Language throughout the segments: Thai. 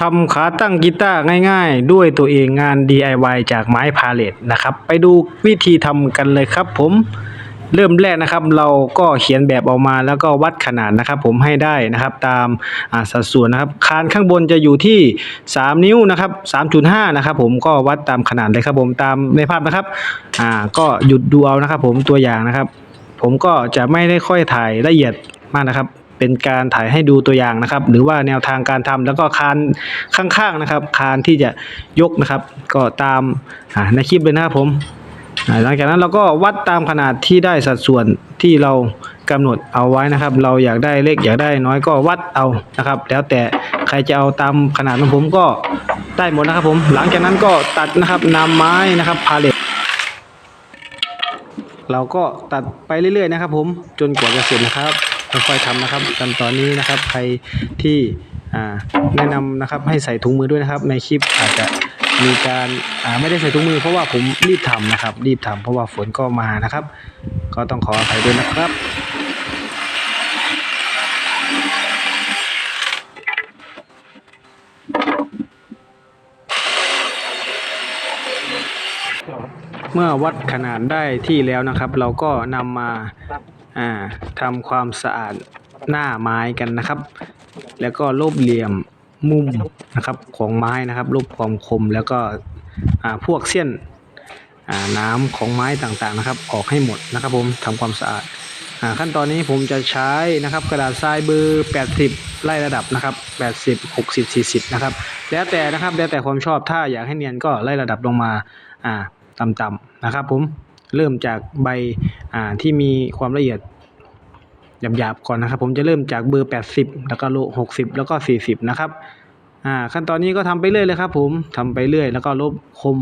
ทำขาตั้งกีตาร์ง่ายๆ ด้วยตัวเองงาน DIY จากไม้พาเลตนะครับ ไปดูวิธีทำกันเลยครับผมเริ่มแรกนะครับเราก็เขียนแบบออกมาแล้วก็วัดขนาดนะครับ ผมให้ได้นะครับตามสัดส่วนนะครับคานข้างบนจะอยู่ที่ 3 นิ้วนะครับ3.5นะครับผมก็วัดตามขนาดเลยครับผมตามในภาพนะครับอ่าก็หยุดดูเอานะครับ ผมตัวอย่างนะครับ ผมก็จะไม่ได้ค่อยถ่ายละเอียดมากนะครับ เป็นการถ่ายให้ดูตัวอย่างนะครับ หรือว่าแนวทางการทำแล้วก็คานข้างๆนะครับ คานที่จะยกนะครับ ก็ตามอาในคลิปเลยนะครับผมหลังจากนั้นเราก็วัดตามขนาดที่ได้สัดส่วนที่เรากำหนดเอาไว้นะครับ เราอยากได้เล็กอยากได้น้อยก็วัดเอานะครับ แล้วแต่ใครจะเอาตามขนาดของผมก็ได้หมดนะครับผม หลังจากนั้นก็ตัดนะครับนำไม้นะครับพาเลตเราก็ตัดไปเรื่อยๆนะครับผมจนกว่าจะเสร็จนะครับ ค่อยๆทำนะครับขั้นตอนนี้นะครับใครที่แนะนำนะครับให้ใส่ถุงมือด้วยนะครับ ในคลิปอาจจะมีการไม่ได้ใส่ถุงมือเพราะว่าผมรีบทำนะครับ รีบทำเพราะว่าฝนก็มานะครับ ก็ต้องขออภัยด้วยนะครับเมื่อวัดขนาดได้ที่แล้วนะครับ เราก็นำมา อ่าทำความสะอาดหน้าไม้กันนะครับ แล้วก็ลบเหลี่ยมมุมนะครับของไม้นะครับลบความคมแล้วก็อ่าพวกเส้นอ่าน้ำของไม้ต่างๆนะครับ ออกให้หมดนะครับผมทำความสะอาดอ่าขั้นตอนนี้ผมจะใช้นะครับกระดาษทรายเบอร์ 80 ไล่ระดับนะครับ 80 60 40 นะครับ แล้วแต่นะครับแล้วแต่ความชอบถ้าอยากให้เนียนก็ไล่ระดับลงมาอ่าต่ำๆนะครับผม เริ่มจากใบอ่าที่มีความละเอียดหยาบๆก่อนนะครับ ผมจะเริ่มจากเบอร์ 80 แล้วก็โล60 แล้วก็ 40 นะครับอ่าขั้นตอนนี้ก็ทำไปเรื่อยเลยครับผมทำไปเรื่อย แล้วก็ลบคม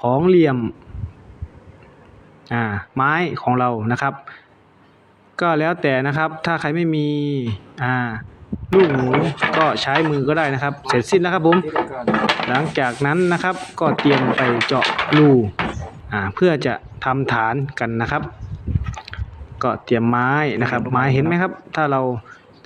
ของเหลี่ยมอ่าไม้ของเรานะครับ ก็แล้วแต่นะครับ ถ้าใครไม่มีอ่าลูกหนูก็ใช้มือก็ได้นะครับ เสร็จสิ้นแล้วครับผม หลังจากนั้นนะครับก็เตรียมไปเจาะรูอ่าเพื่อจะ ทำฐานกันนะครับ ก็เตรียมไม้นะครับ ไม้เห็นไหมครับ ถ้าเรา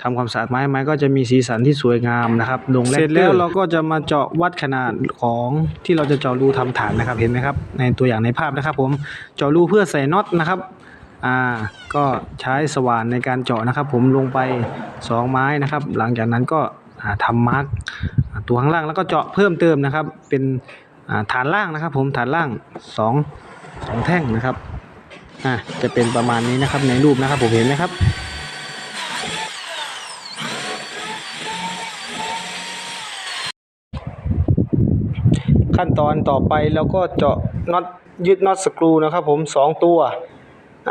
ทำความสะอาดไม้ไม้ก็จะมีสีสันที่สวยงามนะครับลงเสร็จแล้วเราก็จะมาเจาะวัดขนาดของที่เราจะเจาะรูทำฐานนะครับเห็นไหมครับ ในตัวอย่างในภาพนะครับ ผมเจาะรูเพื่อใส่น็อตนะครับอ่าก็ใช้สว่านในการเจาะนะครับ ผมลงไปสองไม้นะครับ หลังจากนั้นก็อ่าทำมาร์กอ่าตัวข้างล่างแล้วก็เจาะเพิ่มเติมนะครับ เป็นอ่าฐานล่างนะครับ ผมฐานล่างสอง สองแท่งนะครับอ่าจะเป็นประมาณนี้นะครับในรูปนะครับผมเห็นไหมครับขั้นตอนต่อไปเราก็เจาะน็อตยึดน็อตสกรูนะครับผมสองตัว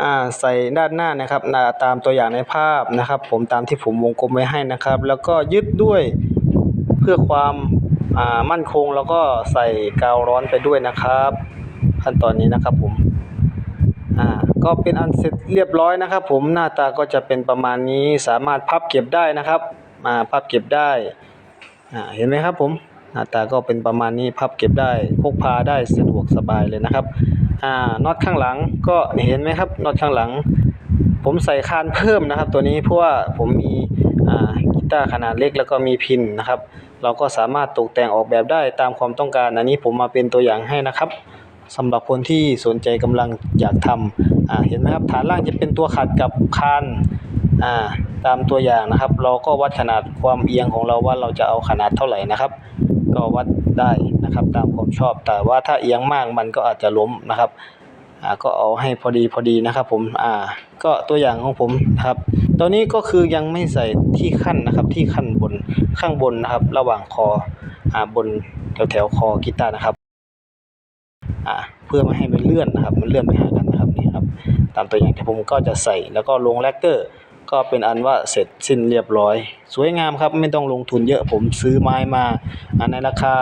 อ่าใส่ด้านหน้านะครับนะตามตัวอย่างในภาพนะครับ ผมตามที่ผมวงกลมไว้ให้นะครับ แล้วก็ยึดด้วยเพื่อความอ่ามั่นคงแล้วก็ใส่กาวร้อนไปด้วยนะครับ ขั้นตอนนี้นะครับผมอ่าก็เป็นอันเสร็จเรียบร้อยนะครับผมหน้าตาก็จะเป็นประมาณนี้สามารถพับเก็บได้นะครับอ่าพับเก็บได้อ่าเห็นไหมครับผมหน้าตาก็เป็นประมาณนี้พับเก็บได้พกพาได้สะดวกสบายเลยนะครับอ่าน็อตข้างหลังก็เห็นไหมครับน็อตข้างหลัง ผมใส่คานเพิ่มนะครับ ตัวนี้เพราะว่าผมมีอ่ากีตาร์ขนาดเล็กแล้วก็มีพินนะครับ เราก็สามารถตกแต่งออกแบบได้ตามความต้องการ อันนี้ผมมาเป็นตัวอย่างให้นะครับ สำหรับคนที่สนใจกำลังอยากทำอ่าเห็นไหมครับฐานล่างจะเป็นตัวขัดกับคานอ่าตามตัวอย่างนะครับ เราก็วัดขนาดความเอียงของเราว่าเราจะเอาขนาดเท่าไหร่นะครับ ก็วัดได้นะครับตามความชอบ แต่ว่าถ้าเอียงมากมันก็อาจจะล้มนะครับอ่าก็เอาให้พอดีพอดีนะครับผมอ่าก็ตัวอย่างของผมนะครับตัวนี้ก็คือยังไม่ใส่ที่ขั้นนะครับที่ขั้นบนข้างบนนะครับ ระหว่างคออ่าบนแถวแถวคอกีตาร์นะครับ อ่าเพื่อไม่ให้มันเลื่อนนะครับ มันเลื่อนไปหากันนะครับนี่ครับ ตามตัวอย่างที่ผมก็จะใส่แล้วก็ลงแลกเกอร์ก็เป็นอันว่าเสร็จสิ้นเรียบร้อย สวยงามครับไม่ต้องลงทุนเยอะผมซื้อไม้มาอ่าในราคา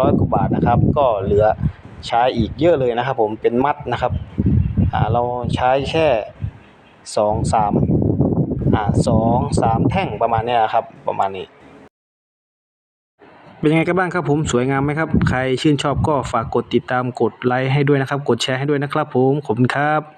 500กว่าบาทนะครับ ก็เหลือใช้อีกเยอะเลยนะครับ ผมเป็นมัดนะครับเราใช้แค่สองสามอ่าสองสามแท่งประมาณนี้ครับประมาณนี้ เป็นยังไงกันบ้างครับผมสวยงามไหมครับ ใครชื่นชอบก็ฝากกดติดตามกดไลค์ให้ด้วยนะครับ กดแชร์ให้ด้วยนะครับผมขอบคุณครับ